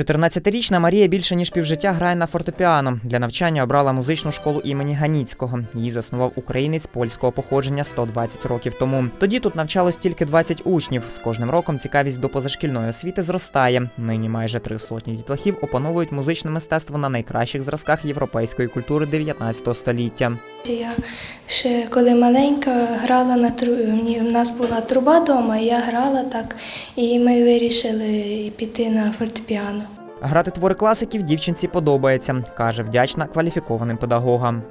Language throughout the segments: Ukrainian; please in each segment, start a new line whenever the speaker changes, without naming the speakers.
14-річна Марія більше ніж півжиття грає на фортепіано. Для навчання обрала музичну школу імені Ганіцького. Її заснував українець польського походження 120 років тому. Тоді тут навчалось тільки 20 учнів. З кожним роком цікавість до позашкільної освіти зростає. Нині майже три сотні дітлахів опановують музичне мистецтво на найкращих зразках європейської культури 19 століття.
Я ще коли маленька грала на тру... мені- в нас була труба вдома, і я грала так, і ми вирішили піти на фортепіано.
Грати твори класиків дівчинці подобається, каже вдячна кваліфікованим педагогам.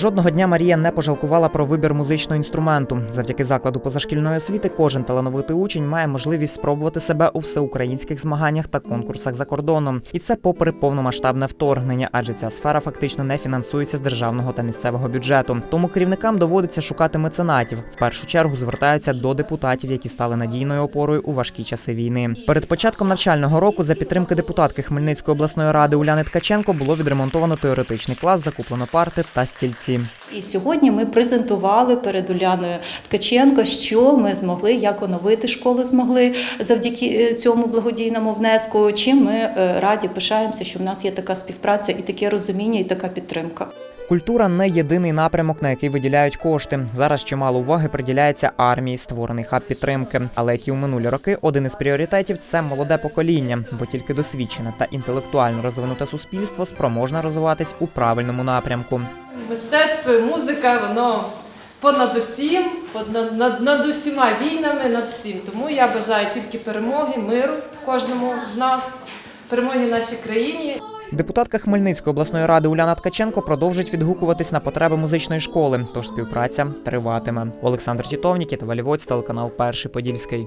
Жодного дня Марія не пожалкувала про вибір музичного інструменту. Завдяки закладу позашкільної освіти кожен талановитий учень має можливість спробувати себе у всеукраїнських змаганнях та конкурсах за кордоном. І це попри повномасштабне вторгнення, адже ця сфера фактично не фінансується з державного та місцевого бюджету. Тому керівникам доводиться шукати меценатів. В першу чергу звертаються до депутатів, які стали надійною опорою у важкі часи війни. Перед початком навчального року за підтримки депутатки Хмельницької обласної ради Уляни Ткаченко було відремонтовано теоретичний клас, закуплено парти та стільці.
І сьогодні ми презентували перед Уляною Ткаченко, що ми змогли, як оновити школу змогли завдяки е, цьому благодійному внеску. Чим ми е, раді пишаємося, що в нас є така співпраця і таке розуміння, і така підтримка.
Культура не єдиний напрямок, на який виділяють кошти. Зараз чимало уваги приділяється армії, створений хаб підтримки. Але як і у минулі роки, один із пріоритетів це молоде покоління, бо тільки досвідчене та інтелектуально розвинуте суспільство спроможне розвиватись у правильному напрямку.
Мистецтво і музика, воно понад усім, понад, над, над усіма війнами, над всім. Тому я бажаю тільки перемоги, миру кожному з нас, перемоги нашій країні.
Депутатка Хмельницької обласної ради Уляна Ткаченко продовжить відгукуватись на потреби музичної школи, тож співпраця триватиме. Олександр Тітовнік, Єва Лівоць, телеканал Перший Подільський.